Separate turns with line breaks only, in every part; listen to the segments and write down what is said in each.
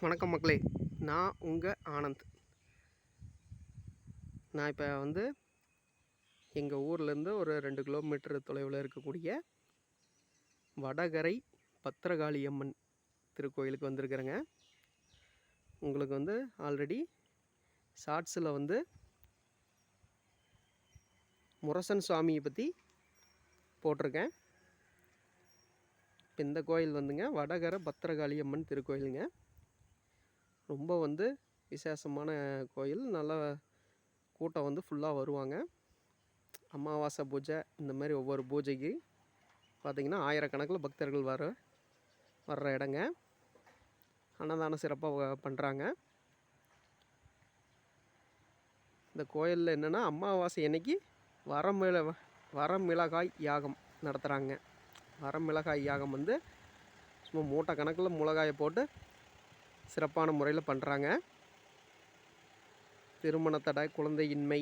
வணக்கம் மக்களே. நான் உங்கள் ஆனந்த். நான் இப்போ வந்து எங்கள் ஊர்லேருந்து ஒரு ரெண்டு கிலோமீட்டர் தொலைவில் இருக்கக்கூடிய வடகரை பத்திரகாளி அம்மன் திருக்கோயிலுக்கு வந்திருக்கிறேங்க. உங்களுக்கு வந்து ஆல்ரெடி ஷார்ட்ஸில் வந்து முரசன் சுவாமியை பற்றி போட்டிருக்கேன். இப்போ இந்த கோயில் வந்துங்க வடகர பத்திரகாளி அம்மன் திருக்கோயிலுங்க. ரொம்ப வந்து விசேஷமான கோயில். நல்ல கூட்டம் வந்து ஃபுல்லாக வருவாங்க. அமாவாசை பூஜை இந்த மாதிரி ஒவ்வொரு பூஜைக்கு பார்த்திங்கன்னா ஆயிரக்கணக்கில் பக்தர்கள் வர வர்ற இடங்க. அன்னதானம் சிறப்பாக பண்ணுறாங்க இந்த கோயிலில் என்னென்னா அமாவாசை அன்னைக்கு வரமிள வரமிளகாய் யாகம் நடத்துகிறாங்க வரமிளகாய் யாகம் வந்து சும்மா மூட்டை கணக்கில் மிளகாயை போட்டு சிறப்பான முறையில் பண்ணுறாங்க திருமண தடை குழந்தையின்மை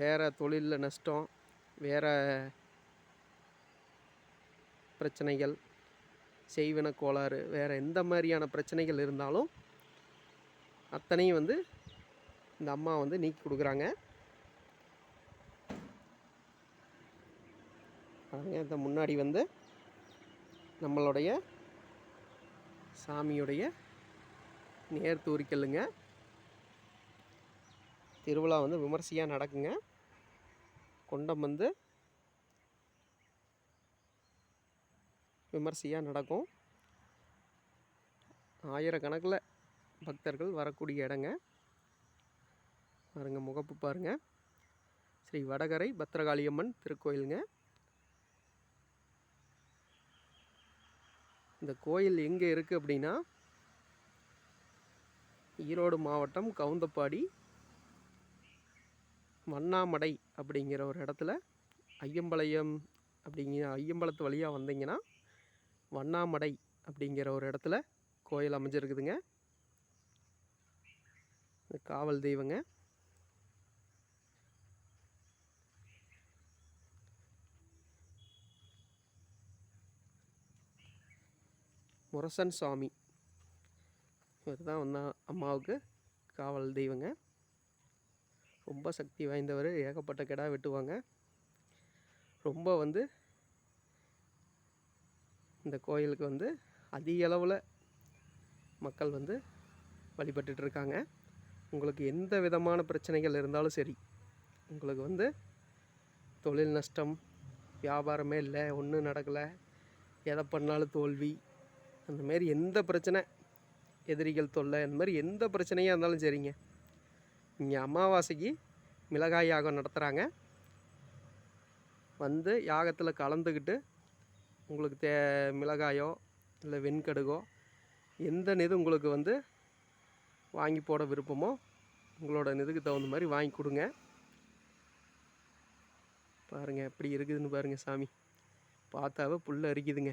வேறு தொழிலில் நஷ்டம் வேறு பிரச்சனைகள் செய்வின கோளாறு வேறு எந்த மாதிரியான பிரச்சனைகள் இருந்தாலும் அத்தனையும் வந்து இந்த அம்மா வந்து நீக்கி கொடுக்குறாங்க. பாருங்க இந்த முன்னாடி வந்து நம்மளுடைய சாமியுடைய நேர் திருவிழா வந்து விமர்சையாக நடக்குங்க. கொண்டம் வந்து விமர்சையாக நடக்கும். ஆயிரக்கணக்கில் பக்தர்கள் வரக்கூடிய இடங்க. பாருங்க முகப்பு பாருங்க. ஸ்ரீ வடகரை பத்திரகாளியம்மன் திருக்கோயிலுங்க. இந்த கோயில் எங்கே இருக்குது அப்படின்னா ஈரோடு மாவட்டம் கவுந்தப்பாடி வண்ணாமடை அப்படிங்கிற ஒரு இடத்துல ஐயம்பாளையம் அப்படிங்கிற ஐயம்பலத்து வழியாக வந்தீங்கன்னா வண்ணாமடை அப்படிங்கிற ஒரு இடத்துல கோயில் அமைஞ்சிருக்குதுங்க. இந்த காவல் தெய்வங்க. முரசன் சுவாமி இவர் தான் வந்து அம்மாவுக்கு காவல் தெய்வங்க. ரொம்ப சக்தி வாய்ந்தவர் ஏகப்பட்ட கிடா வெட்டுவாங்க. ரொம்ப வந்து இந்த கோயிலுக்கு வந்து அதிக அளவில் மக்கள் வந்து வழிபட்டுருக்காங்க உங்களுக்கு எந்த விதமான பிரச்சனைகள் இருந்தாலும் சரி உங்களுக்கு வந்து தொழில் நஷ்டம் வியாபாரமே இல்லை ஒன்றும் நடக்கலை எதை பண்ணாலும் தோல்வி அந்த மாதிரி எந்த பிரச்சனை? எதிரிகள் தொல்லை இந்த மாதிரி எந்த பிரச்சனையாக இருந்தாலும் சரிங்க. இங்கே அமாவாசைக்கு மிளகாய் யாகம் நடத்துகிறாங்க வந்து யாகத்தில் கலந்துக்கிட்டு உங்களுக்கு தே மிளகாயோ இல்லை வெண்கடுகோ எந்த நிது உங்களுக்கு வந்து வாங்கி போட விருப்பமோ உங்களோட நிதுக்கு தகுந்த மாதிரி வாங்கி கொடுங்க. பாருங்கள் எப்படி இருக்குதுன்னு பாருங்கள் சாமி. பார்த்தாவே புல் அரிக்குதுங்க.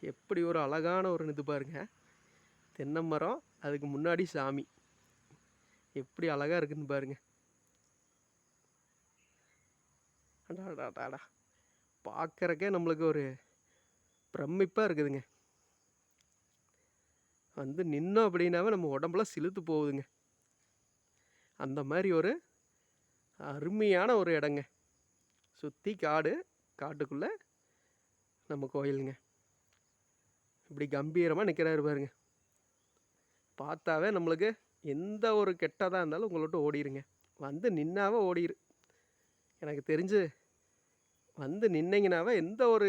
எப்படி ஒரு அழகான ஒரு இது பாருங்க. தென்னை மரம் அதுக்கு முன்னாடி சாமி. எப்படி அழகாக இருக்குன்னு பாருங்க. அடாடாடாடா பார்க்குறக்கே நம்மளுக்கு ஒரு பிரமிப்பாக இருக்குதுங்க. வந்து நின்னோம் அப்படின்னாவே நம்ம உடம்புலாம் சிலுத்து போகுதுங்க. அந்த மாதிரி ஒரு அருமையான ஒரு இடங்க. சுற்றி காடு காட்டுக்குள்ளே நம்ம கோயிலுங்க. இப்படி கம்பீரமாக நிற்கிறாரு பாருங்க. பார்த்தாவே நம்மளுக்கு எந்த ஒரு கெட்டதாக இருந்தாலும் உங்களை ஓடிடுங்க வந்து நின்னாவே ஓடிடு எனக்கு தெரிஞ்சு வந்து நின்னீங்கனாவே எந்த ஒரு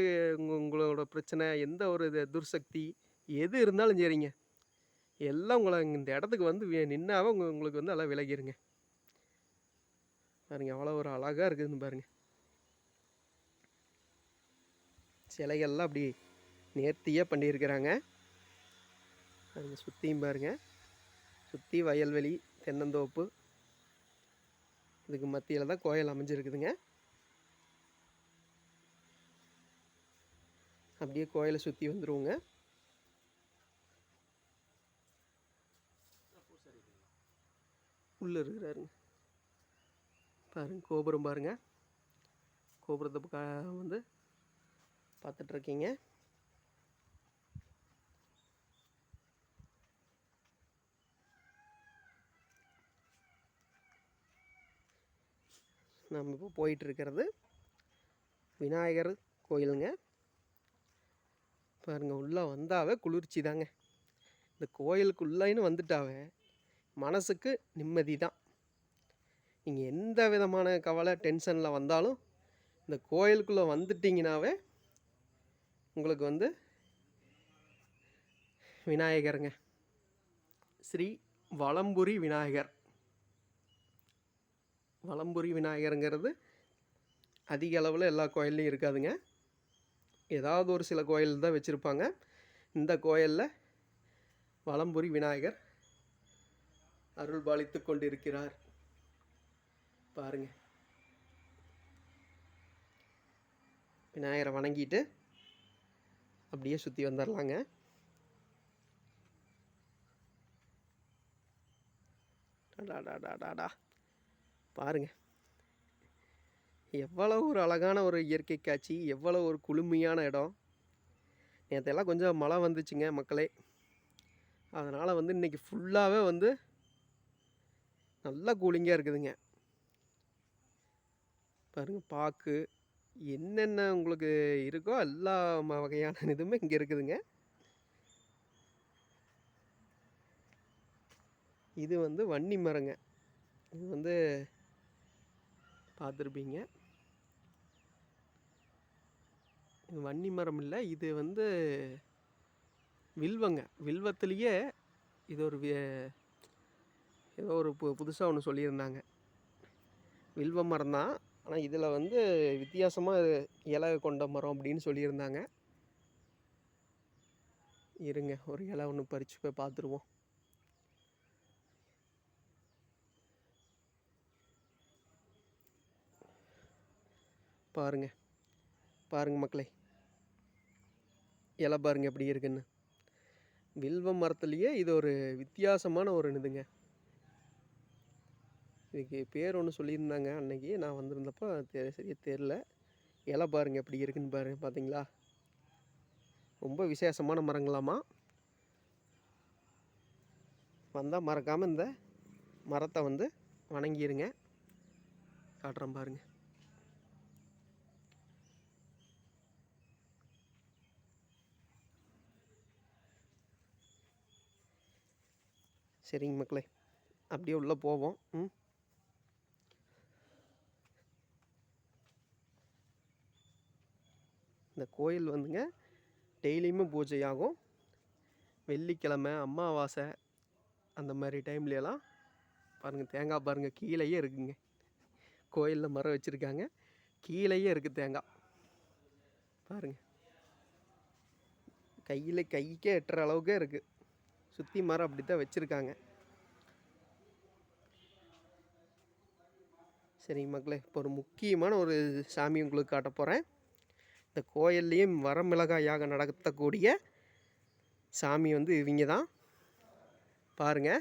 உங்களோட பிரச்சனை எந்த ஒரு இது துர்சக்தி எது இருந்தாலும் சரிங்க. எல்லாம் உங்களை இந்த இடத்துக்கு வந்து நின்னாவே உங்க உங்களுக்கு வந்து எல்லாம் விலகிருங்க. பாருங்க அவ்வளோ ஒரு அழகாக இருக்குதுன்னு பாருங்கள் சிலைகள்லாம் அப்படி நேர்த்தியாக பண்ணியிருக்கிறாங்க. அங்கே சுற்றியும் பாருங்க. சுற்றி வயல்வெளி தென்னந்தோப்பு. இதுக்கு மத்தியில் தான் கோயில் அமைஞ்சிருக்குதுங்க. அப்படியே கோயிலை சுற்றி வந்துருவோங்க. உள்ளே இருக்கிறாருங்க. பாருங்க கோபுரம் பாருங்க. கோபுரத்தை வந்து பார்த்துட்ருக்கீங்க நம்ம இப்போ போயிட்டுருக்கிறது விநாயகர் கோயிலுங்க. பாருங்கள் உள்ளே வந்தாவே குளிர்ச்சி தாங்க இந்த கோயிலுக்குள்ளேன்னு வந்துட்டாவே மனசுக்கு நிம்மதி தான் நீங்கள் எந்த விதமான கவலை டென்ஷனில் வந்தாலும் இந்த கோயிலுக்குள்ளே வந்துட்டிங்கனாவே உங்களுக்கு வந்து விநாயகருங்க. ஸ்ரீ வலம்புரி விநாயகர். வலம்புரி விநாயகருங்கிறது அதிக அளவில் எல்லா கோயில்லையும் இருக்காதுங்க. ஏதாவது ஒரு சில கோயில் தான் வச்சுருப்பாங்க. இந்த கோயிலில் வலம்புரி விநாயகர் அருள் பாலித்து கொண்டிருக்கிறார். பாருங்க. விநாயகரை வணங்கிட்டு அப்படியே சுற்றி வந்துடலாங்க டாடா பாருங்க. எவ்வளோ ஒரு அழகான ஒரு இயற்கை காட்சி எவ்வளோ ஒரு குளுமையான இடம். நேற்றையெல்லாம் கொஞ்சம் மழை வந்துச்சுங்க மக்களே. அதனால் வந்து இன்றைக்கி ஃபுல்லாகவே வந்து நல்லா கூலிங்காக இருக்குதுங்க. பாருங்கள் பாக்கு என்னென்ன உங்களுக்கு இருக்கோ எல்லா வகையான இதுவுமே இங்கே இருக்குதுங்க. இது வந்து வன்னி மரங்க. இது வந்து பார்த்துருப்பீங்க. இது வன்னி மரம் இல்லை இது வந்து வில்வங்க. வில்வத்துலேயே இது ஒரு வி- ஏதோ ஒரு பு புதுசாக ஒன்று சொல்லியிருந்தாங்க. வில்வ மரம் தான். ஆனால் இதில் வந்து வித்தியாசமாக இலை கொண்ட மரம் அப்படின்னு சொல்லியிருந்தாங்க. இருங்க ஒரு இலை ஒன்று பறித்து போய் பார்த்துருவோம். பாருங்க. பாருங்கள் மக்களே. இலை பாருங்க எப்படி இருக்குன்னு. வில்வ மரத்துலேயே இது ஒரு வித்தியாசமான ஒரு இதுங்க. இதுக்கு பேர் ஒன்று சொல்லியிருந்தாங்க அன்னைக்கு. நான் வந்திருந்தப்போ தெ சரியாக தெரில இலை பாருங்க எப்படி இருக்குன்னு பாருங்க பார்த்தீங்களா ரொம்ப விசேஷமான மரங்களாமா. வந்தால் மறக்காமல் இந்த மரத்தை வந்து வணங்கிடுங்க காட்டுறேன் பாருங்கள் சரிங்க மக்களே. அப்படியே உள்ளே போவோம். ம். இந்த கோயில் வந்துங்க டெய்லியுமே பூஜை ஆகும் வெள்ளிக்கிழமை அமாவாசை அந்த மாதிரி டைம்லலாம் பாருங்கள் தேங்காய் பாருங்கள் கீழேயே இருக்குங்க. கோயிலில் மரம் வச்சுருக்காங்க. கீழேயே இருக்குது தேங்காய். பாருங்கள் கையில் கைக்கே எட்டுற அளவுக்கே இருக்குது சுற்றி மரம் அப்படி தான் வச்சுருக்காங்க. சரிங்க மக்களே இப்போ ஒரு முக்கியமான ஒரு சாமி உங்களுக்கு காட்ட போகிறேன் இந்த கோயில்லையும் வரமிளகாய் யாகம் நடத்தக்கூடிய சாமி வந்து இவங்க தான் பாருங்க.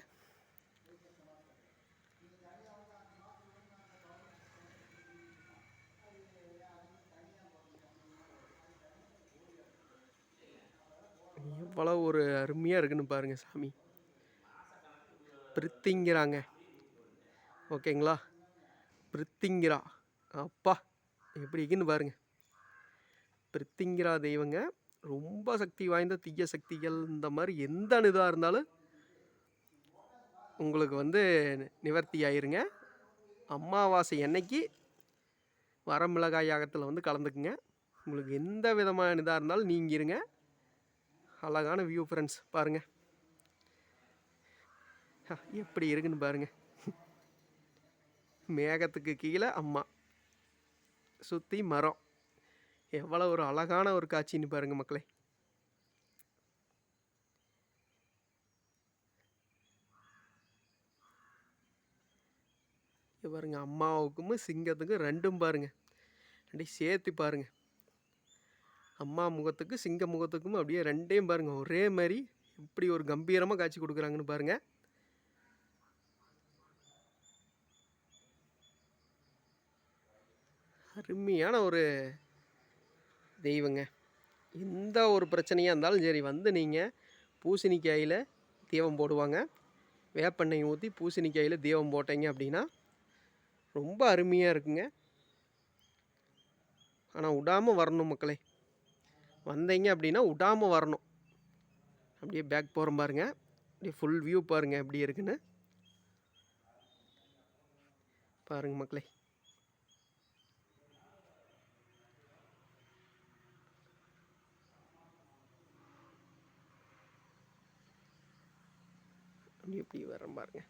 அவ்வளோ ஒரு அருமையாக இருக்குன்னு பாருங்கள் சாமி. பிரித்திங்கிறாங்க. ஓகேங்களா? பிரித்திங்கிரா அப்பா எப்படி இருக்குன்னு பாருங்கள் பிரித்திங்கிரா தெய்வங்க. ரொம்ப சக்தி வாய்ந்த தீய சக்திகள் இந்த மாதிரி எந்த அணுதாக இருந்தாலும் உங்களுக்கு வந்து நிவர்த்தி ஆயிருங்க. அமாவாசை அன்னைக்கு வரமிளகாய் யாகத்தில் வந்து கலந்துக்குங்க. உங்களுக்கு எந்த விதமான இதாக இருந்தாலும் நீங்கிருங்க. அழகான வியூ ஃப்ரெண்ட்ஸ் பாருங்கள் எப்படி இருக்குன்னு பாருங்கள் மேகத்துக்கு கீழே அம்மா. சுற்றி மரம். எவ்வளோ ஒரு அழகான ஒரு காட்சின்னு பாருங்கள் மக்களே. பாருங்க அம்மாவுக்கும் சிங்கத்துக்கும் ரெண்டும் பாருங்கள் ரெண்டையும் சேர்த்து பாருங்கள் அம்மா முகத்துக்கு சிங்க முகத்துக்கும் அப்படியே ரெண்டையும் பாருங்க. ஒரே மாதிரி இப்படி ஒரு கம்பீரமாக காட்சி கொடுக்குறாங்கன்னு பாருங்க. அருமையான ஒரு தெய்வங்க. எந்த ஒரு பிரச்சனையாக இருந்தாலும் சரி வந்து நீங்கள் பூசணிக்காயில் தீபம் போடுவாங்க. வேப்பெண்ணெய் ஊற்றி பூசணிக்காயில் தீபம் போட்டீங்க அப்படின்னா ரொம்ப அருமையாக இருக்குங்க. ஆனால் விடாமல் வரணும் மக்களே. வந்தீங்க அப்படின்னா விடாமல் வரணும். அப்படியே பேக் போகிற பாருங்க. அப்படியே ஃபுல் வியூ பாருங்க எப்படி இருக்குன்னு. பாருங்க மக்களே. அப்படி எப்படி வரேன் பாருங்கள்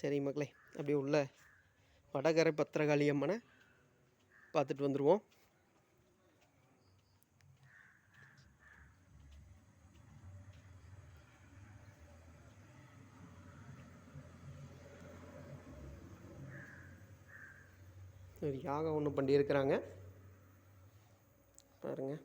சரி மக்களே அப்படியே உள்ள வடகரை பத்திரகாளி அம்மனை பார்த்துட்டு வந்துடுவோம் ஒரு யாகம் ஒன்று பண்ணியிருக்கிறாங்க. பாருங்கள்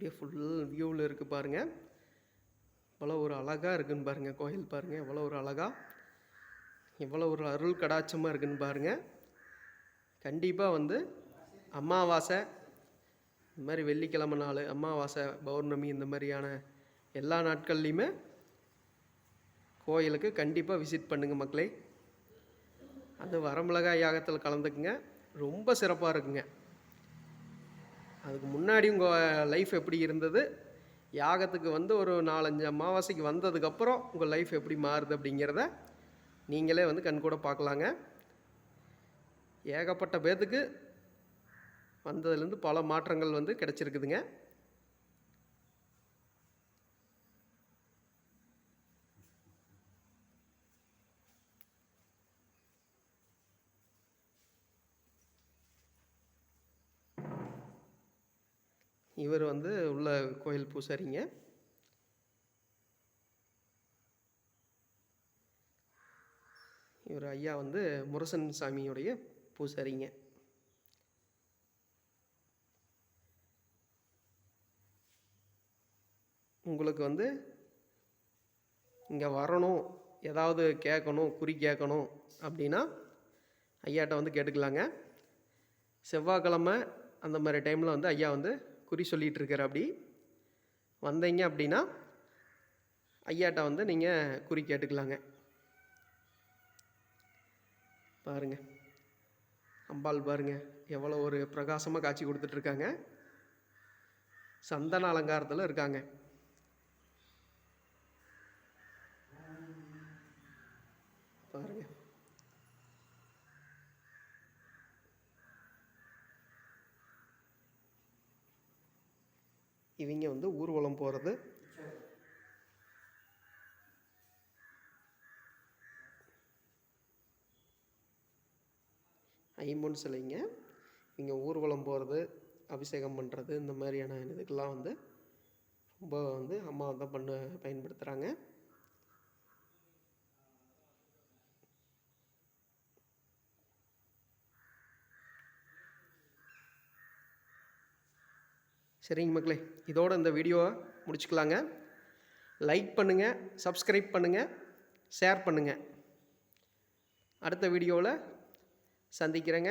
அப்படியே ஃபுல் வியூவில் இருக்குது பாருங்கள் இவ்வளோ ஒரு அழகாக இருக்குன்னு பாருங்கள் கோயில் பாருங்கள் எவ்வளோ ஒரு அழகாக எவ்வளோ ஒரு அருள் கடாட்சமாக இருக்குன்னு பாருங்கள் கண்டிப்பாக வந்து அமாவாசை இந்த மாதிரி வெள்ளிக்கிழமை நாள் அமாவாசை பௌர்ணமி இந்த மாதிரியான எல்லா நாட்கள்லேயுமே கோயிலுக்கு கண்டிப்பாக விசிட் பண்ணுங்கள் மக்களே. அது வரமிளகாய் யாகத்தில் கலந்துக்குங்க. ரொம்ப சிறப்பாக இருக்குங்க. அதுக்கு முன்னாடி உங்கள் லைஃப் எப்படி இருந்தது? யாகத்துக்கு வந்து ஒரு நாலஞ்சு அமாவாசைக்கு வந்ததுக்கப்புறம் உங்கள் லைஃப் எப்படி மாறுது அப்படிங்கிறத நீங்களே வந்து கண்கூட பார்க்கலாங்க. ஏகப்பட்ட பேர்த்துக்கு வந்ததுலேருந்து பல மாற்றங்கள் வந்து கிடச்சிருக்குதுங்க. இவர் வந்து உள்ள கோயில் பூசாரிங்க. இவர் ஐயா வந்து முரசன் சாமியுடைய பூசாரிங்க. உங்களுக்கு வந்து இங்கே வரணும் ஏதாவது கேட்கணும் குறி கேட்கணும் அப்படின்னா ஐயாட்ட வந்து கேட்டுக்கலாங்க. செவ்வாய்க்கிழமை அந்த மாதிரி டைமில் வந்து ஐயா வந்து குறி சொல்லிகிட்டு இருக்கிற அப்படி. வந்தீங்க அப்படின்னா ஐயாட்ட வந்து நீங்கள் குறி கேட்டுக்கலாங்க. பாருங்க. அம்பாள் பாருங்க. எவ்வளோ ஒரு பிரகாசமாக காட்சி கொடுத்துட்ருக்காங்க. சந்தன அலங்காரத்தில் இருக்காங்க. பாருங்க. இவங்க வந்து ஊர்வலம் போகிறது ஐம்பொன் சிலைங்க. இங்கே ஊர்வலம் போகிறது அபிஷேகம் பண்ணுறது இந்த மாதிரியான இதுக்கெல்லாம் வந்து ரொம்ப வந்து அம்மா தான் பண்ண பயன்படுத்துகிறாங்க சரிங்க மக்களே இதோட இந்த வீடியோவை முடிச்சுக்கலாங்க. லைக் பண்ணுங்கள் சப்ஸ்கிரைப் பண்ணுங்கள் ஷேர் பண்ணுங்கள் அடுத்த வீடியோவில் சந்திக்கிறேங்க.